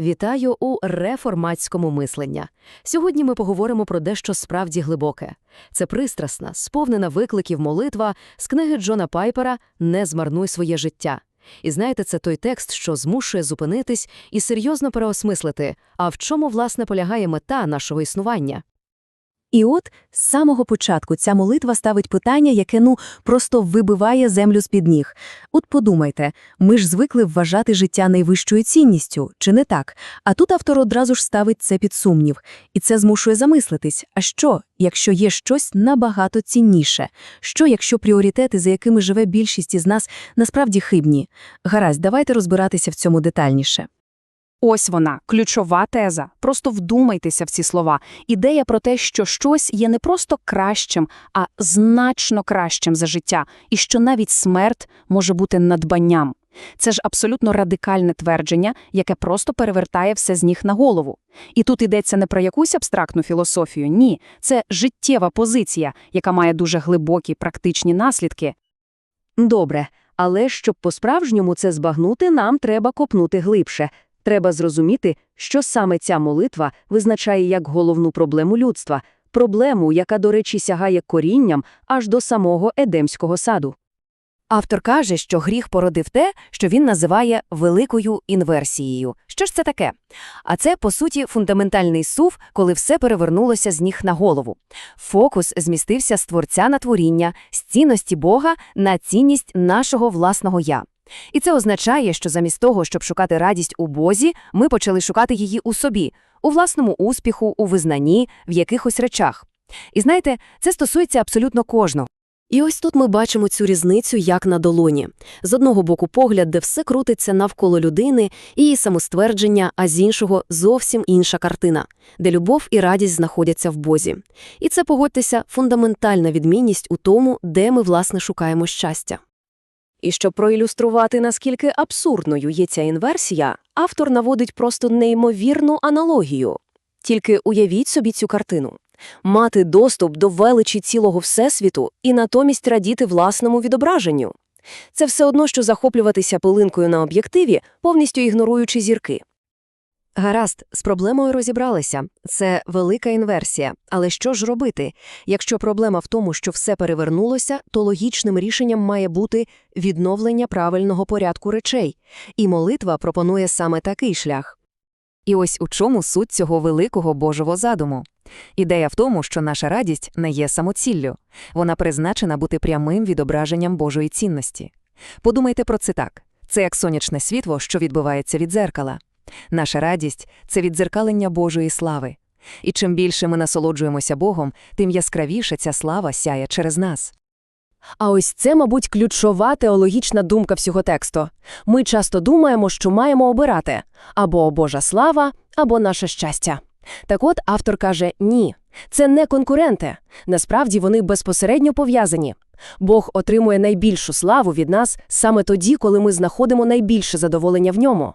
Вітаю у реформатському мисленні. Сьогодні ми поговоримо про дещо справді глибоке. Це пристрасна, сповнена викликів молитва з книги Джона Пайпера «Не змарнуй своє життя». І знаєте, це той текст, що змушує зупинитись і серйозно переосмислити, а в чому, власне, полягає мета нашого існування. І от з самого початку ця молитва ставить питання, яке ну просто вибиває землю з-під ніг. От подумайте, ми ж звикли вважати життя найвищою цінністю, чи не так? А тут автор одразу ж ставить це під сумнів. І це змушує замислитись, а що, якщо є щось набагато цінніше? Що, якщо пріоритети, за якими живе більшість із нас, насправді хибні? Гаразд, давайте розбиратися в цьому детальніше. Ось вона, ключова теза. Просто вдумайтеся в ці слова. Ідея про те, що щось є не просто кращим, а значно кращим за життя, і що навіть смерть може бути надбанням. Це ж абсолютно радикальне твердження, яке просто перевертає все з ніг на голову. І тут йдеться не про якусь абстрактну філософію, ні, це життєва позиція, яка має дуже глибокі практичні наслідки. Добре, але щоб по-справжньому це збагнути, нам треба копнути глибше. Треба зрозуміти, що саме ця молитва визначає як головну проблему людства, проблему, яка, до речі, сягає корінням аж до самого Едемського саду. Автор каже, що гріх породив те, що він називає великою інверсією. Що ж це таке? А це, по суті, фундаментальний сув, коли все перевернулося з ніг на голову. Фокус змістився з творця на творіння, з цінності Бога на цінність нашого власного «я». І це означає, що замість того, щоб шукати радість у Бозі, ми почали шукати її у собі, у власному успіху, у визнанні, в якихось речах. І знаєте, це стосується абсолютно кожного. І ось тут ми бачимо цю різницю як на долоні. З одного боку погляд, де все крутиться навколо людини і її самоствердження, а з іншого зовсім інша картина, де любов і радість знаходяться в Бозі. І це, погодьтеся, фундаментальна відмінність у тому, де ми, власне, шукаємо щастя. І щоб проілюструвати, наскільки абсурдною є ця інверсія, автор наводить просто неймовірну аналогію. Тільки уявіть собі цю картину. Мати доступ до величі цілого Всесвіту і натомість радіти власному відображенню. Це все одно, що захоплюватися пилинкою на об'єктиві, повністю ігноруючи зірки. Гаразд, з проблемою розібралися. Це велика інверсія. Але що ж робити? Якщо проблема в тому, що все перевернулося, то логічним рішенням має бути відновлення правильного порядку речей. І молитва пропонує саме такий шлях. І ось у чому суть цього великого Божого задуму. Ідея в тому, що наша радість не є самоціллю. Вона призначена бути прямим відображенням Божої цінності. Подумайте про це так. Це як сонячне світло, що відбивається від дзеркала. Наша радість це віддзеркалення Божої слави. І чим більше ми насолоджуємося Богом, тим яскравіше ця слава сяє через нас. А ось це, мабуть, ключова теологічна думка всього тексту. Ми часто думаємо, що маємо обирати або Божа слава, або наше щастя. Так от автор каже ні, це не конкуренти. Насправді вони безпосередньо пов'язані. Бог отримує найбільшу славу від нас саме тоді, коли ми знаходимо найбільше задоволення в ньому.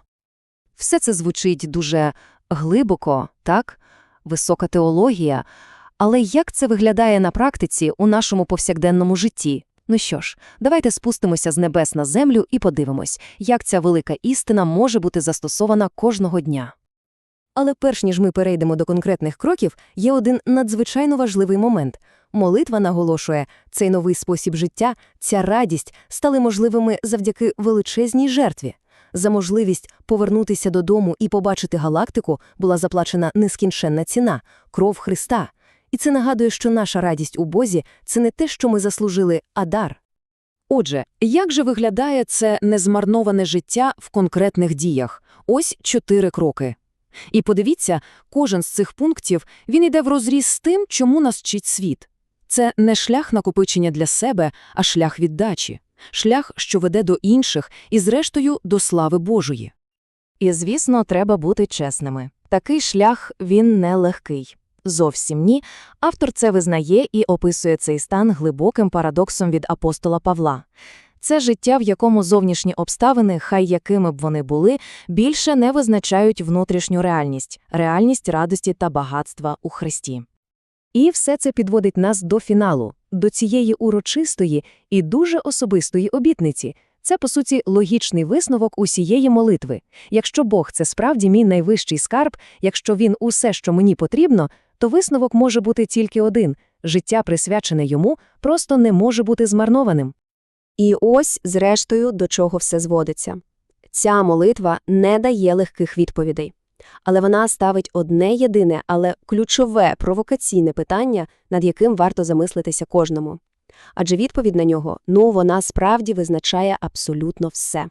Все це звучить дуже глибоко, так? Висока теологія. Але як це виглядає на практиці у нашому повсякденному житті? Ну що ж, давайте спустимося з небес на землю і подивимось, як ця велика істина може бути застосована кожного дня. Але перш ніж ми перейдемо до конкретних кроків, є один надзвичайно важливий момент. Молитва наголошує, цей новий спосіб життя, ця радість стали можливими завдяки величезній жертві. За можливість повернутися додому і побачити галактику була заплачена нескінченна ціна кров Христа. І це нагадує, що наша радість у Бозі це не те, що ми заслужили, а дар. Отже, як же виглядає це незмарноване життя в конкретних діях? Ось чотири кроки. І подивіться, кожен з цих пунктів він йде в розріз з тим, чому нас вчить світ. Це не шлях накопичення для себе, а шлях віддачі, шлях, що веде до інших і, зрештою, до слави Божої. І, звісно, треба бути чесними. Такий шлях він нелегкий. Зовсім ні. Автор це визнає і описує цей стан глибоким парадоксом від апостола Павла. Це життя, в якому зовнішні обставини, хай якими б вони були, більше не визначають внутрішню реальність, реальність радості та багатства у Христі. І все це підводить нас до фіналу, до цієї урочистої і дуже особистої обітниці. Це, по суті, логічний висновок усієї молитви. Якщо Бог – це справді мій найвищий скарб, якщо Він – усе, що мені потрібно, то висновок може бути тільки один – життя, присвячене йому, просто не може бути змарнованим. І ось, зрештою, до чого все зводиться. Ця молитва не дає легких відповідей. Але вона ставить одне єдине, але ключове провокаційне питання, над яким варто замислитися кожному. Адже відповідь на нього, ну, вона справді визначає абсолютно все.